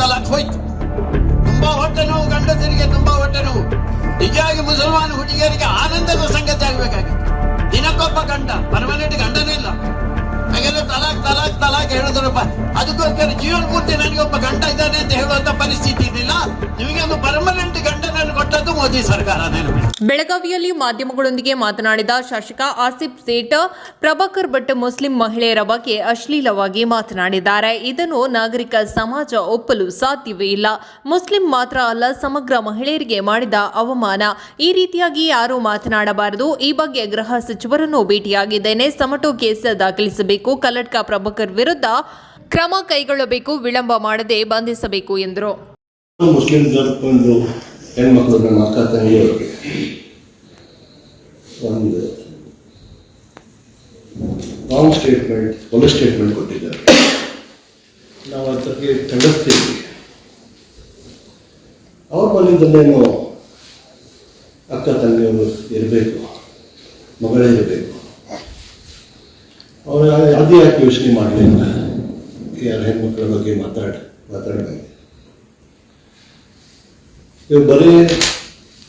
ಆ ಹೋಯ್ತು ತುಂಬಾ ಹೊಟ್ಟೆ ನೋವು ಗಂಡಸರಿಗೆ ತುಂಬಾ ಹೊಟ್ಟೆ ನೋವು ನಿಜವಾಗಿ ಮುಸಲ್ಮಾನ ಹುಡುಗಿಯರಿಗೆ ಆನಂದದ ಸಂಗತಿ ಆಗ್ಬೇಕಾಗಿತ್ತು. ದಿನಕ್ಕೊಬ್ಬ ಗಂಡ ಪರ್ಮನೆಂಟ್ ಗಂಡನೇ ಇಲ್ಲ. ಹಾಗೆಲ್ಲ ತಲಾಕ್ ತಲಾಕ್ ತಲಾಕ್ ಹೇಳಿದ್ರಪ್ಪ ಅದಕ್ಕೋಸ್ಕರ ಜೀವನ ಪೂರ್ತಿ ನನಗೆ ಒಬ್ಬ ಗಂಡ ಇದ್ದಾನೆ ಅಂತ ಹೇಳುವಂತ ಪರಿಸ್ಥಿತಿ ಇರಲಿಲ್ಲ ನಿಮಗೆ ಒಂದು ಪರ್ಮನೆಂಟ್ ಗಂಡನನ್ನು ಕೊಟ್ಟದ್ದು ಮೋದಿ ಸರ್ಕಾರ ನೆನಪಿ ಬೆಳಗಾವಿಯಲ್ಲಿ ಮಾಧ್ಯಮಗಳೊಂದಿಗೆ ಮಾತನಾಡಿದ ಶಾಸಕ ಆಸಿಫ್ ಸೇಠ್, ಪ್ರಭಾಕರ್ ಭಟ್ ಮುಸ್ಲಿಂ ಮಹಿಳೆಯರ ಬಗ್ಗೆ ಅಶ್ಲೀಲವಾಗಿ ಮಾತನಾಡಿದ್ದಾರೆ. ಇದನ್ನು ನಾಗರಿಕ ಸಮಾಜ ಒಪ್ಪಲು ಸಾಧ್ಯವೇ ಇಲ್ಲ. ಮುಸ್ಲಿಂ ಮಾತ್ರ ಅಲ್ಲ, ಸಮಗ್ರ ಮಹಿಳೆಯರಿಗೆ ಮಾಡಿದ ಅವಮಾನ. ಈ ರೀತಿಯಾಗಿ ಯಾರೂ ಮಾತನಾಡಬಾರದು. ಈ ಬಗ್ಗೆ ಗೃಹ ಸಚಿವರನ್ನು ಭೇಟಿಯಾಗಿದ್ದೇನೆ. ಸಮಟೋ ಕೇಸ್ ದಾಖಲಿಸಬೇಕು. ಕಲ್ಲಡ್ಕ ಪ್ರಭಾಕರ್ ವಿರುದ್ಧ ಕ್ರಮ ಕೈಗೊಳ್ಳಬೇಕು. ವಿಳಂಬ ಮಾಡದೆ ಬಂಧಿಸಬೇಕು ಎಂದರು. ಒಂದು ರಾಂಗ್ ಸ್ಟೇಟ್ಮೆಂಟ್ ಪೊಲೀಸ್ ಸ್ಟೇಟ್ಮೆಂಟ್ ಕೊಟ್ಟಿದ್ದಾರೆ. ನಾವು ಅದಕ್ಕೆ ಖಂಡಿಸ್ತೀವಿ ಅವ್ರ ಮನೆಯಿಂದಲೇನು ಅಕ್ಕ ತಂಗಿಯವರು ಇರಬೇಕು, ಮಗಳೇ ಇರಬೇಕು. ಅವರು ಅದು ಯಾಕೆ ಯೋಚನೆ ಮಾಡಲಿಲ್ಲ ಯಾರ ಹೆಣ್ಮಕ್ಳ ಬಗ್ಗೆ ಮಾತಾಡ ಮಾತಾಡಬೇಕು. ಇವು ಬರೀ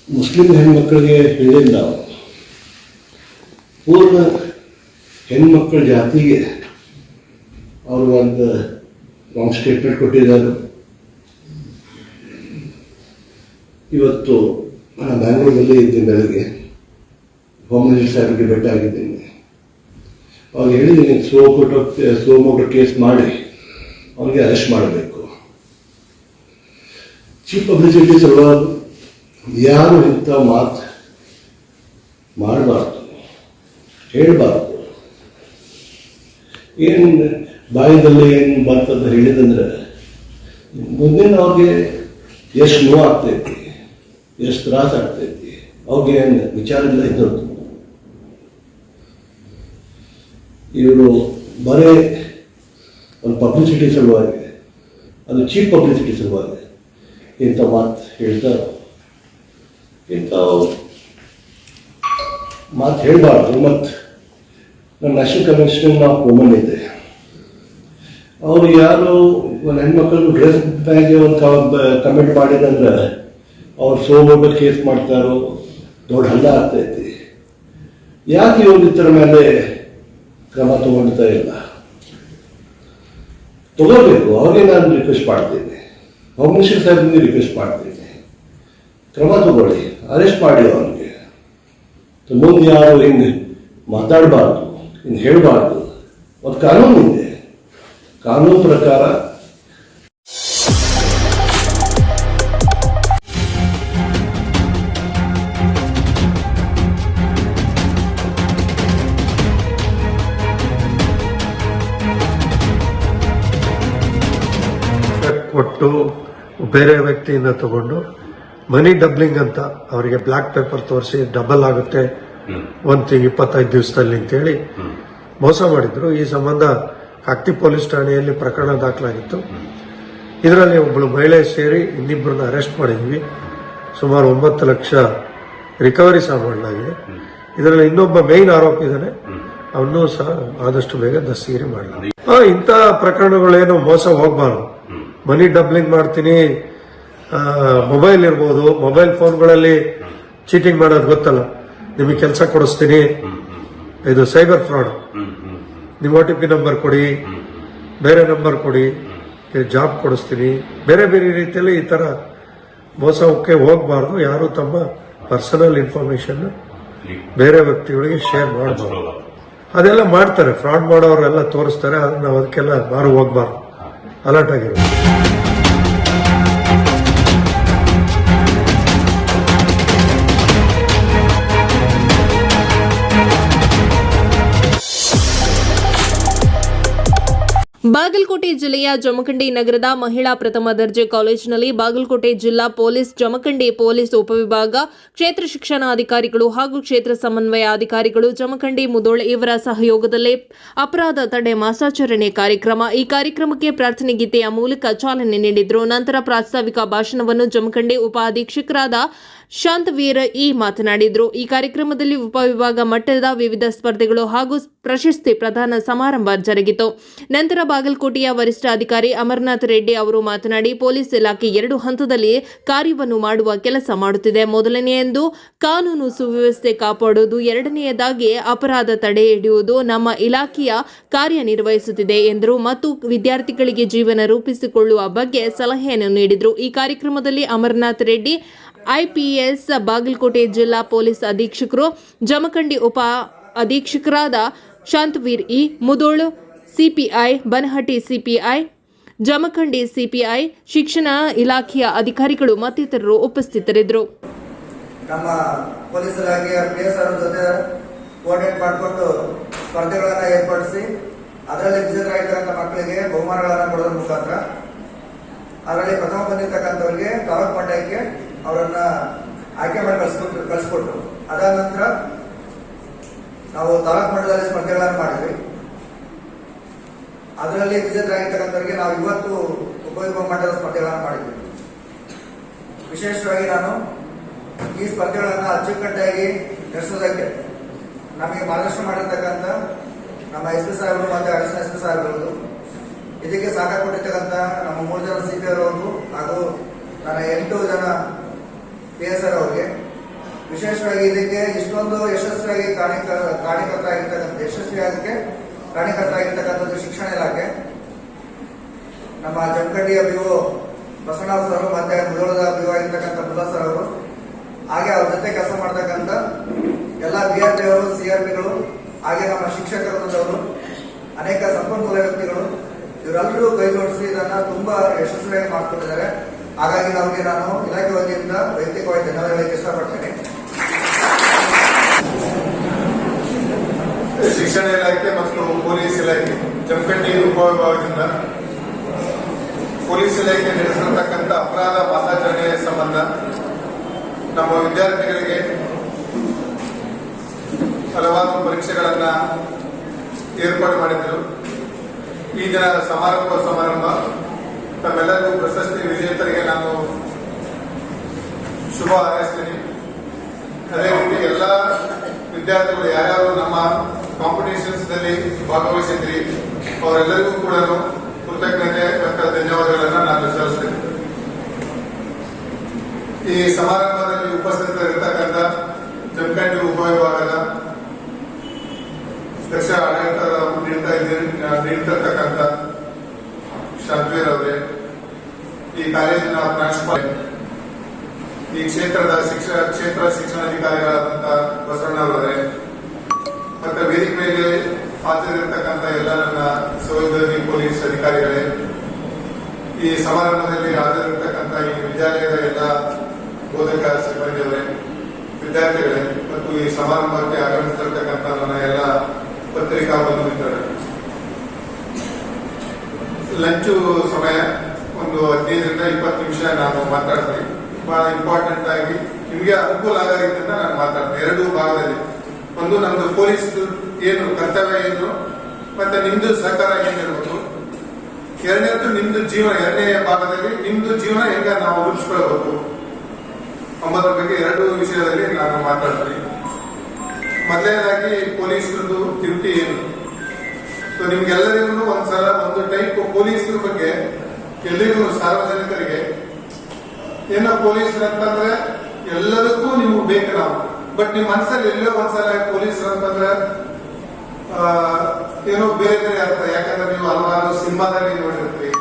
ಮುಸ್ಲಿಂ ಹೆಣ್ಮಕ್ಳಿಗೆ ಹೇಳಿಲ್ಲ ಪೂರ್ಣ ಹೆಣ್ಮಕ್ಳ ಜಾತಿಗೆ ಅವರು ಒಂದು ಲಾಂಗ್ ಸ್ಟೇಟ್ಮೆಂಟ್ ಕೊಟ್ಟಿದ್ದಾರೆ. ಇವತ್ತು ನಾನು ಬ್ಯಾಂಗ್ಳೂರಲ್ಲಿ ಇದ್ದೀನಿ ಬೆಳಗ್ಗೆ. ಹೋಮ್ ಮಿನಿಸ್ಟರ್ ಸಾಹೇಬ್ಗೆ ಭೇಟಿ ಆಗಿದ್ದೀನಿ ಅವ್ರು ಹೇಳಿದ್ದೀನಿ ಸ್ಲೋ ಫೋಟೋ ಸ್ಲೋ ಮೋಟೋ ಕೇಸ್ ಮಾಡಿ, ಅವ್ರಿಗೆ ಅರೆಸ್ಟ್ ಮಾಡಬೇಕು. ಚೀಫ್ ಪಬ್ಲಿಸಿಟಿ ಸಲುವಾಗಿ ಯಾರು ಇಂಥ ಮಾತು ಮಾಡಬಾರ್ದು. ಹೇಳಬಾರ್ದು. ಏನು ಬಾಯದಲ್ಲಿ ಏನು ಬರ್ತದ ಹೇಳಿದಂದ್ರೆ ಮುಂದಿನ ಅವ್ರಿಗೆ ಎಷ್ಟು ನೋವು ಆಗ್ತೈತಿ ಎಷ್ಟು ತ್ರಾಸ ಆಗ್ತೈತಿ, ಅವ್ರಿಗೆ ಏನು ವಿಚಾರದಿಂದ ಇದ್ದದ್ದು ಇವರು ಬರೇ ಒಂದು ಪಬ್ಲಿಸಿಟಿ ಸಲುವಾಗಿ, ಅದು ಚೀಪ್ ಪಬ್ಲಿಸಿಟಿ ಸಲುವಾಗಿ ಇಂಥ ಮಾತು ಹೇಳ್ತಾರೆ ಇಂಥ ಮಾತು ಹೇಳಬಾರ್ದು ಮತ್ತು ನಮ್ಮ ನ್ಯಾಷನಲ್ ಕನ್ವೆನ್ಷನ್ ಆಫ್ ವುಮನ್ ಇದೆ. ಅವರು ಯಾರು ಒಂದು ಹೆಣ್ಮಕ್ಳು ಡ್ರೆಸ್ ಬ್ಯಾಗ್ಗೆ ಒಂದು ಕಮೆಂಟ್ ಮಾಡಿದಂದ್ರೆ ಅವ್ರು ಸೋಮೋಟ ಕೇಸ್ ಮಾಡ್ತಾರೋ, ದೊಡ್ಡ ಹಲ್ಲ ಆಗ್ತೈತಿ. ಯಾಕೆ ಇವ್ರು ಇತರ ಮೇಲೆ ಕ್ರಮ ತಗೊಳ್ತಾ ಇಲ್ಲ? ತಗೋಬೇಕು, ಅವ್ರಿಗೆ ನಾನು ರಿಕ್ವೆಸ್ಟ್ ಮಾಡ್ತೀನಿ. ಹೋಮ್ ಮಿನಿಸ್ಟರ್ ಸಾಹೇಬ್ ರಿಕ್ವೆಸ್ಟ್ ಮಾಡ್ತೀನಿ. ಕ್ರಮ ತಗೊಳ್ಳಿ ಅರೆಸ್ಟ್ ಮಾಡಿ ಅವನಿಗೆ ಮುಂದೆ ಯಾರು ಹಿಂಗೆ ಮಾತಾಡಬಾರ್ದು ಹಿಂಗೆ ಹೇಳಬಾರ್ದು. ಒಂದು ಕಾನೂನು ಇದೆ. ಕಾನೂನು ಪ್ರಕಾರ ಕೊಟ್ಟು ಬೇರೆ ವ್ಯಕ್ತಿಯಿಂದ ತಗೊಂಡು ಮನಿ ಡಬ್ಲಿಂಗ್ ಅಂತ ಅವರಿಗೆ ಬ್ಲಾಕ್ ಪೇಪರ್ ತೋರಿಸಿ ಡಬಲ್ ಆಗುತ್ತೆ. ಒಂದು ತಿಂಗ್ ಇಪ್ಪತ್ತೈದು ದಿವಸದಲ್ಲಿ ಅಂತೇಳಿ ಮೋಸ ಮಾಡಿದ್ರು. ಈ ಸಂಬಂಧ ಕಾಕ್ತಿ ಪೊಲೀಸ್ ಠಾಣೆಯಲ್ಲಿ ಪ್ರಕರಣ ದಾಖಲಾಗಿತ್ತು. ಇದರಲ್ಲಿ ಒಬ್ಬಳು ಮಹಿಳೆ ಸೇರಿ ಇನ್ನಿಬ್ಬರನ್ನ ಅರೆಸ್ಟ್ ಮಾಡಿದ್ವಿ. ಸುಮಾರು ಒಂಬತ್ತು ಲಕ್ಷ ರಿಕವರಿ ಸಹ ಮಾಡಲಾಗಿದೆ ಇದರಲ್ಲಿ ಇನ್ನೊಬ್ಬ ಮೇನ್ ಆರೋಪಿ ಇದ್ದಾನೆ. ಅವನ್ನೂ ಸಹ ಆದಷ್ಟು ಬೇಗ ದಸ್ತಗಿರಿ ಮಾಡಲಾಗಿದೆ ಇಂಥ ಪ್ರಕರಣಗಳೇನು ಮೋಸ ಹೋಗಬಾರ್ದು. ಮನಿ ಡಬ್ಲಿಂಗ್ ಮಾಡ್ತೀನಿ. ಮೊಬೈಲ್ ಇರ್ಬೋದು ಮೊಬೈಲ್ ಫೋನ್ಗಳಲ್ಲಿ ಚೀಟಿಂಗ್ ಮಾಡೋದು ಗೊತ್ತಲ್ಲ. ನಿಮಗೆ ಕೆಲಸ ಕೊಡಿಸ್ತೀನಿ. ಇದು ಸೈಬರ್ ಫ್ರಾಡ್ ನಿಮ್ಮ ಒ ಟಿ ಪಿ ನಂಬರ್ ಕೊಡಿ. ಬೇರೆ ನಂಬರ್ ಕೊಡಿ. ಜಾಬ್ ಕೊಡಿಸ್ತೀನಿ. ಬೇರೆ ಬೇರೆ ರೀತಿಯಲ್ಲಿ ಈ ತರ ಮೋಸಕ್ಕೆ ಹೋಗಬಾರ್ದು. ಯಾರು ತಮ್ಮ ಪರ್ಸನಲ್ ಇನ್ಫಾರ್ಮೇಶನ್ ಬೇರೆ ವ್ಯಕ್ತಿಗಳಿಗೆ ಶೇರ್ ಮಾಡಬಾರ್ದು. ಅದೆಲ್ಲ ಮಾಡ್ತಾರೆ. ಫ್ರಾಡ್ ಮಾಡೋರೆಲ್ಲ ತೋರಿಸ್ತಾರೆ. ಅದನ್ನ ಅದಕ್ಕೆಲ್ಲ ಮಾರು ಹೋಗ್ಬಾರ್ದು. ಅಲರ್ಟ್ ಆಗಿರೋದು ಬಾಗಲಕೋಟೆ ಜಿಲ್ಲೆಯ ಜಮಖಂಡಿ ನಗರದ ಮಹಿಳಾ ಪ್ರಥಮ ದರ್ಜೆ ಕಾಲೇಜಿನಲ್ಲಿ ಬಾಗಲಕೋಟೆ ಜಿಲ್ಲಾ ಪೊಲೀಸ್, ಜಮಖಂಡಿ ಪೊಲೀಸ್ ಉಪವಿಭಾಗ, ಕ್ಷೇತ್ರ ಶಿಕ್ಷಣಾಧಿಕಾರಿಗಳು ಹಾಗೂ ಕ್ಷೇತ್ರ ಸಮನ್ವಯ ಅಧಿಕಾರಿಗಳು ಜಮಖಂಡಿ ಮುದೋಳ್ ಇವರ ಸಹಯೋಗದಲ್ಲಿ ಅಪರಾಧ ತಡೆ ಮಾಸಾಚರಣೆ ಕಾರ್ಯಕ್ರಮ. ಈ ಕಾರ್ಯಕ್ರಮಕ್ಕೆ ಪ್ರಾರ್ಥನೆ ಗೀತೆಯ ಮೂಲಕ ಚಾಲನೆ ನೀಡಿದರು. ನಂತರ ಪ್ರಾಸ್ತಾವಿಕ ಭಾಷಣವನ್ನು ಜಮಖಂಡಿ ಉಪ ಅಧೀಕ್ಷಕರಾದ ಶಾಂತವೀರ್ ಇ ಮಾತನಾಡಿದರು. ಈ ಕಾರ್ಯಕ್ರಮದಲ್ಲಿ ಉಪವಿಭಾಗ ಮಟ್ಟದ ವಿವಿಧ ಸ್ಪರ್ಧೆಗಳು ಹಾಗೂ ಪ್ರಶಸ್ತಿ ಪ್ರದಾನ ಸಮಾರಂಭ ಜರುಗಿತು. ನಂತರ ಬಾಗಲಕೋಟೆಯ ವರಿಷ್ಠ ಅಧಿಕಾರಿ ಅಮರನಾಥ್ ರೆಡ್ಡಿ ಅವರು ಮಾತನಾಡಿ, ಪೊಲೀಸ್ ಇಲಾಖೆ ಎರಡು ಹಂತದಲ್ಲಿ ಕಾರ್ಯವನ್ನು ಮಾಡುವ ಕೆಲಸ ಮಾಡುತ್ತಿದೆ. ಮೊದಲನೆಯದು ಕಾನೂನು ಸುವ್ಯವಸ್ಥೆ ಕಾಪಾಡುವುದು, ಎರಡನೆಯದಾಗಿ ಅಪರಾಧ ತಡೆ ಹಿಡಿಯುವುದು ನಮ್ಮ ಇಲಾಖೆಯ ಕಾರ್ಯನಿರ್ವಹಿಸುತ್ತಿದೆ ಎಂದರು. ಮತ್ತು ವಿದ್ಯಾರ್ಥಿಗಳಿಗೆ ಜೀವನ ರೂಪಿಸಿಕೊಳ್ಳುವ ಬಗ್ಗೆ ಸಲಹೆಯನ್ನು ನೀಡಿದರು. ಈ ಕಾರ್ಯಕ್ರಮದಲ್ಲಿ ಅಮರನಾಥ್ ರೆಡ್ಡಿ ಐಪಿಎಸ್ ಬಾಗಲಕೋಟೆ ಜಿಲ್ಲಾ ಪೊಲೀಸ್ ಅಧೀಕ್ಷಕರು, ಜಮಖಂಡಿ ಉಪ ಅಧೀಕ್ಷಕರಾದ Shantaveer E. Mudhol, CPI Banahatti CPI, Jamkhandi CPI, ಶಿಕ್ಷಣ ಇಲಾಖೆಯ ಅಧಿಕಾರಿಗಳು ಮತ್ತಿತರರು ಉಪಸ್ಥಿತರಿದ್ದರು. ನಮ್ಮ ಪೊಲೀಸ್ ಇಲಾಖೆಯ ಅವರ ಜೊತೆ ಕೋಆರ್ಡಿನೇಟ್ ಮಾಡಿಕೊಂಡು ಸ್ಪರ್ಧೆಗಳನ್ನು ಏರ್ಪಡಿಸಿ, ಅದರಲ್ಲಿ ವಿಜೇತರಾಗಿರ್ತಕ್ಕಂಥ ಮಕ್ಕಳಿಗೆ ಬಹುಮಾನಗಳನ್ನು ಕೊಡೋದ್ರ ಮುಖಾಂತರ, ಅದರಲ್ಲಿ ಪ್ರಥಮ ಬಂದಿರತಕ್ಕಂಥವರಿಗೆ ತಾಲೂಕು ಮಟ್ಟಕ್ಕೆ ಅವರನ್ನ ಆಯ್ಕೆ ಮಾಡಿ ಕಳಿಸ್ಕೊಟ್ಟು ಕಳಿಸ್ಕೊಟ್ರು. ಅದಾದ ನಂತರ ನಾವು ತಾಲೂಕು ಮಟ್ಟದಲ್ಲಿ ಸ್ಪರ್ಧೆಗಳನ್ನು ಮಾಡಿದ್ವಿ. ಅದರಲ್ಲಿ ವಿಜೇತರಾಗಿರ್ತಕ್ಕಂಥವ್ರಿಗೆ ನಾವು ಇವತ್ತು ಉಪಯೋಗ ಮಟ್ಟದ ಸ್ಪರ್ಧೆಗಳನ್ನು ಮಾಡಿದ್ವಿ. ವಿಶೇಷವಾಗಿ ನಾನು ಈ ಸ್ಪರ್ಧೆಗಳನ್ನು ಅಚ್ಚುಕಟ್ಟಾಗಿ ನಡೆಸೋದಕ್ಕೆ ನಮಗೆ ಮಾರ್ಗದರ್ಶನ ಮಾಡಿರ್ತಕ್ಕಂಥ ನಮ್ಮ ಎಸ್ ಪಿ ಸಾಹೇಬರು ಮತ್ತು ಅಡಿಷನಲ್ ಎಸ್ ಪಿ ಇದಕ್ಕೆ ಸಹಕಾರ ಕೊಟ್ಟಿರ್ತಕ್ಕಂಥ ನಮ್ಮ ಮೂರು ಜನ ಸಿ ಪಿ ಹಾಗೂ ನನ್ನ ಎಂಟು ಜನ ಪಿ ಎಸ್ ಆರ್ ಅವರಿಗೆ. ವಿಶೇಷವಾಗಿ ಇದಕ್ಕೆ ಇಷ್ಟೊಂದು ಯಶಸ್ವಿಯಾಗಿ ಕಾಣಿಕ ಆಗಿರ್ತಕ್ಕಂಥ ಯಶಸ್ವಿಯಾಗಕ್ಕೆ ಕಾಣಿಕರ್ತರಾಗಿರ್ತಕ್ಕಂಥದ್ದು ಶಿಕ್ಷಣ ಇಲಾಖೆ. ನಮ್ಮ ಜಮಖಂಡಿಯ ಬಿ ಓ ಬಸವಣ್ಣ ಸರ್ ಮತ್ತೆ ಮುಧೋಳದ ಬಿ ಓ ಆಗಿರ್ತಕ್ಕಂಥ ಬುಧ ಸರ್ ಅವರು. ಹಾಗೆ ಅವ್ರ ಜೊತೆ ಕೆಲಸ ಮಾಡ್ತಕ್ಕಂಥ ಎಲ್ಲ ಬಿ ಆರ್ ಪಿ ಅವರು, ಸಿ ಆರ್ ಪಿಗಳು ಹಾಗೆ ನಮ್ಮ ಶಿಕ್ಷಕರವರು ಅನೇಕ ಸಂಪನ್ಮೂಲ ವ್ಯಕ್ತಿಗಳು. ಇವರೆಲ್ಲರೂ ಕೈ ಜೋಡಿಸಿ ಇದನ್ನ ತುಂಬಾ ಯಶಸ್ವಿಯಾಗಿ ಮಾಡ್ಕೊಂಡಿದ್ದಾರೆ. ಹಾಗಾಗಿ ನಮಗೆ ನಾನು ಇಲಾಖೆ ವತಿಯಿಂದ ವೈಯಕ್ತಿಕವಾಗಿ ಧನ್ಯವಾದ ಹೇಳಕ್ಕೆ ಇಷ್ಟಪಡ್ತೇನೆ. ಶಿಕ್ಷಣ ಇಲಾಖೆ ಮತ್ತು ಪೊಲೀಸ್ ಇಲಾಖೆ ಜಮಖಂಡಿ ಉಪವಿಭಾಗದಿಂದ ಪೊಲೀಸ್ ಇಲಾಖೆ ನಡೆಸಿರತಕ್ಕಂಥ ಅಪರಾಧ ಮಾಸಾಚರಣೆ ಸಂಬಂಧ ನಮ್ಮ ವಿದ್ಯಾರ್ಥಿಗಳಿಗೆ ಹಲವಾರು ಪರೀಕ್ಷೆಗಳನ್ನ ಏರ್ಪಾಡು ಮಾಡಿದ್ರು ಈ ದಿನ ಸಮಾರಂಭ ಸಮಾರಂಭ ತಮ್ಮೆಲ್ಲರಿಗೂ ಪ್ರಶಸ್ತಿ ವಿಜೇತರಿಗೆ ನಾನು ಶುಭ ಹಾರೈಸ್ತೀನಿ. ಅದೇ ರೀತಿ ಎಲ್ಲ ವಿದ್ಯಾರ್ಥಿಗಳು ಯಾರ್ಯಾರು ನಮ್ಮ ಕಾಂಪಿಟೇಷನ್ಸ್ನಲ್ಲಿ ಭಾಗವಹಿಸಿದ್ರಿ, ಅವರೆಲ್ಲರಿಗೂ ಕೂಡ ಕೃತಜ್ಞತೆ ಮತ್ತು ಧನ್ಯವಾದಗಳನ್ನು ನಾನು ಸಲ್ಲಿಸ್ತೇನೆ. ಈ ಸಮಾರಂಭದಲ್ಲಿ ಉಪಸ್ಥಿತರಿರ್ತಕ್ಕಂಥ ಜಮಖಂಡಿ ಉಪವಿಭಾಗದ ದಕ್ಷ ಆಡಳಿತ ನೀಡ್ತಾ ಇದ್ದೀರಿ, ನೀಡ್ತಿರ್ತಕ್ಕಂಥ ಶಾಂತವೀರ್ ಅವರೇ, ಈ ಕಾಲೇಜಿನ ಪ್ರಾಂಶುಪಾಲ ಈ ಕ್ಷೇತ್ರದ ಶಿಕ್ಷಣ, ಕ್ಷೇತ್ರ ಶಿಕ್ಷಣಾಧಿಕಾರಿಗಳಾದಂಥ ಬಸವಣ್ಣವರೇ ಮತ್ತೆ ವೇದಿಕೆ ಮೇಲೆ ಹಾಜರಿರ್ತಕ್ಕಂಥ ಎಲ್ಲ ನನ್ನ ಸಹೋದರಿ ಪೊಲೀಸ್ ಅಧಿಕಾರಿಗಳೇ, ಈ ಸಮಾರಂಭದಲ್ಲಿ ಹಾಜರಿರ್ತಕ್ಕಂಥ ಈ ವಿದ್ಯಾಲಯದ ಎಲ್ಲ ಬೋಧಕ ಸಿಬ್ಬಂದಿಯವರೇ, ವಿದ್ಯಾರ್ಥಿಗಳೇ, ಮತ್ತು ಈ ಸಮಾರಂಭಕ್ಕೆ ಆಗಮಿಸಿರ್ತಕ್ಕಂಥ ನನ್ನ ಎಲ್ಲ ಪತ್ರಿಕಾ ಬಂಧು ಮಿತ್ರರೇ ಲಂಚು ಸಮಯ ಒಂದು ಹದಿನೈದರಿಂದ ಇಪ್ಪತ್ತು ನಿಮಿಷ ನಾನು ಮಾತಾಡ್ತೀನಿ. ಬಹಳ ಇಂಪಾರ್ಟೆಂಟ್ ಆಗಿ ನಿಮಗೆ ಅನುಕೂಲ ಆಗೋ ನಾನು ಮಾತಾಡ್ತೀನಿ. ಎರಡು ಭಾಗದಲ್ಲಿ. ಒಂದು ನಮ್ದು ಪೊಲೀಸ್ ಏನು ಕರ್ತವ್ಯ ಏನು, ಮತ್ತೆ ನಿಮ್ದು ಸಹಕಾರ ಏನಿರ್ಬೋದು. ಎರಡನೇದು ನಿಮ್ದು ಜೀವನ, ಎರಡನೇ ಭಾಗದಲ್ಲಿ ನಿಮ್ದು ಜೀವನ ಹೆಂಗ ನಾವು ರೂಪಿಸ್ಕೊಳ್ಬೇಕು. ಎಂಬುದರ ಬಗ್ಗೆ ಎರಡು ವಿಷಯದಲ್ಲಿ ನಾನು ಮಾತಾಡ್ತೀನಿ. ಮೊದಲನೇದಾಗಿ ಪೊಲೀಸರದ್ದು ಡ್ಯೂಟಿ ಏನು? ಸೊ ನಿಮ್ಗೆಲ್ಲರಿಗೂ ಒಂದ್ಸಲ ಒಂದು ಟೈಪ್ ಪೊಲೀಸರ ಬಗ್ಗೆ ಎಲ್ಲಿಗೂ ಸಾರ್ವಜನಿಕರಿಗೆ. ಏನೋ ಪೊಲೀಸರು ಅಂತಂದ್ರೆ ಎಲ್ಲದಕ್ಕೂ ನಿಮ್ಗೆ ಬೇಕು ನಾವು. ಬಟ್ ನಿಮ್ ಮನಸ್ಸಲ್ಲಿ ಎಲ್ಲೋ ಒಂದ್ಸಲ ಪೊಲೀಸರು ಅಂತಂದ್ರೆ ಏನೋ ಬೇರೆ ಬೇರೆ ಅರ್ಥ. ಯಾಕಂದ್ರೆ ನೀವು ಹಲವಾರು ಸಿನಿಮಾದಲ್ಲಿ ನೋಡಿರ್ತೀವಿ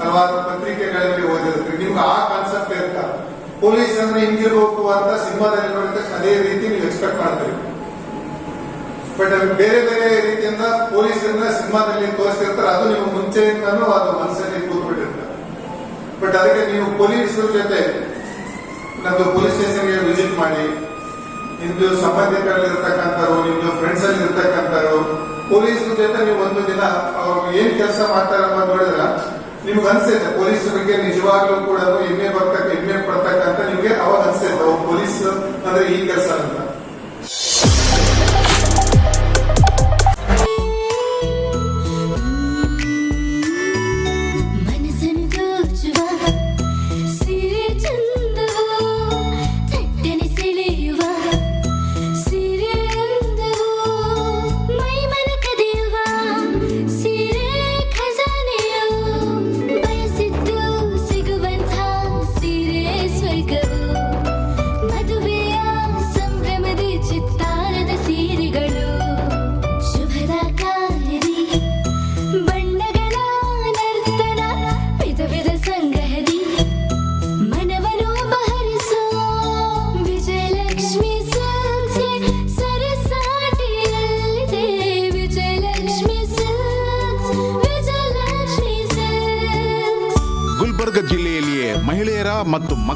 ಹಲವಾರು ಪತ್ರಿಕೆಗಳಲ್ಲಿ ಓದಿರ್ತೀವಿ ನಿಮ್ಗೆ ಆ ಕಾನ್ಸೆಪ್ಟ್ ಇರ್ತ. ಪೊಲೀಸ್ ಅಂದ್ರೆ ಹಿಂಗಿರ್ಬೇಕು ಅಂತ ಸಿನಿಮಾದಲ್ಲಿ ನೋಡಿದ ಅದೇ ರೀತಿ ನೀವು ಎಕ್ಸ್ಪೆಕ್ಟ್ ಮಾಡ್ತೀರಿ. ಬಟ್ ಬೇರೆ ಬೇರೆ ರೀತಿಯಿಂದ ಪೊಲೀಸರನ್ನ ಸಿನಿಮಾದಲ್ಲಿ ತೋರಿಸಿರ್ತಾರೆ. ಅದು ನೀವು ಮುಂಚೆಯಿಂದನೂ ಅದು ಮನಸ್ಸಲ್ಲಿ ಕೂತ್ಬಿಟ್ಟಿರ್ತಾರೆ ಬಟ್ ಅದಕ್ಕೆ ನೀವು ಪೊಲೀಸರ ಜೊತೆ ನಮ್ದು ಪೊಲೀಸ್ ಸ್ಟೇಷನ್ಗೆ ವಿಸಿಟ್ ಮಾಡಿ. ನಿಮ್ದು ಸಂಬಂಧಿಕರಲ್ಲಿರ್ತಕ್ಕಂಥವ್ರು, ನಿಮ್ದು ಫ್ರೆಂಡ್ಸ್ ಅಲ್ಲಿ ಇರ್ತಕ್ಕಂಥವ್ರು ಪೊಲೀಸರ ಜೊತೆ ನೀವು ಒಂದು ದಿನ ಅವ್ರು ಏನ್ ಕೆಲಸ ಮಾಡ್ತಾರೆ ಅಂತ ನೋಡಿದ್ರ ನಿಮ್ಗೆ ಅನ್ಸೈತೆ ಪೊಲೀಸ್ ಬಗ್ಗೆ ನಿಜವಾಗ್ಲೂ ಕೂಡ ಹೆಮ್ಮೆ ಬರ್ತಕ್ಕ, ಹೆಮ್ಮೆ ಪಡ್ತಕ್ಕಂಥ ನಿಮ್ಗೆ ಅವಾಗ ಅನ್ಸೈತೆ ಅವ್ರು ಪೊಲೀಸ್ ಅಂದ್ರೆ ಈ ಕೆಲಸ ಅಂತ.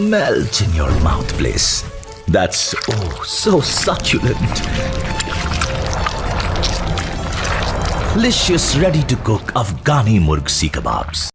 Melt in Your Mouth please. That's oh so succulent. Delicious ready to cook Afghani Murg Kebabs.